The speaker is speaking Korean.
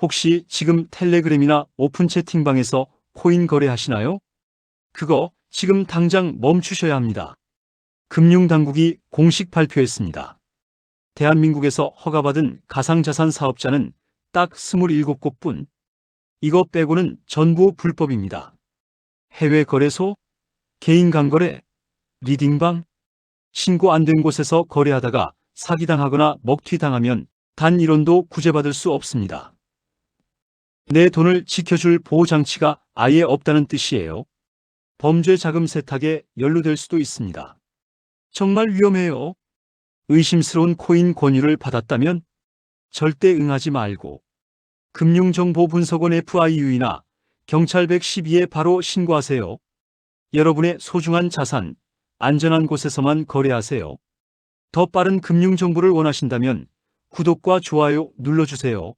혹시 지금 텔레그램이나 오픈 채팅방에서 코인 거래하시나요? 그거 지금 당장 멈추셔야 합니다. 금융당국이 공식 발표했습니다. 대한민국에서 허가받은 가상자산 사업자는 딱 27곳뿐. 이거 빼고는 전부 불법입니다. 해외 거래소, 개인 간거래, 리딩방, 신고 안 된 곳에서 거래하다가 사기당하거나 먹튀당하면 단 1원도 구제받을 수 없습니다. 내 돈을 지켜줄 보호장치가 아예 없다는 뜻이에요. 범죄 자금 세탁에 연루될 수도 있습니다. 정말 위험해요. 의심스러운 코인 권유를 받았다면 절대 응하지 말고 금융정보분석원 FIU이나 경찰 112에 바로 신고하세요. 여러분의 소중한 자산, 안전한 곳에서만 거래하세요. 더 빠른 금융정보를 원하신다면 구독과 좋아요 눌러주세요.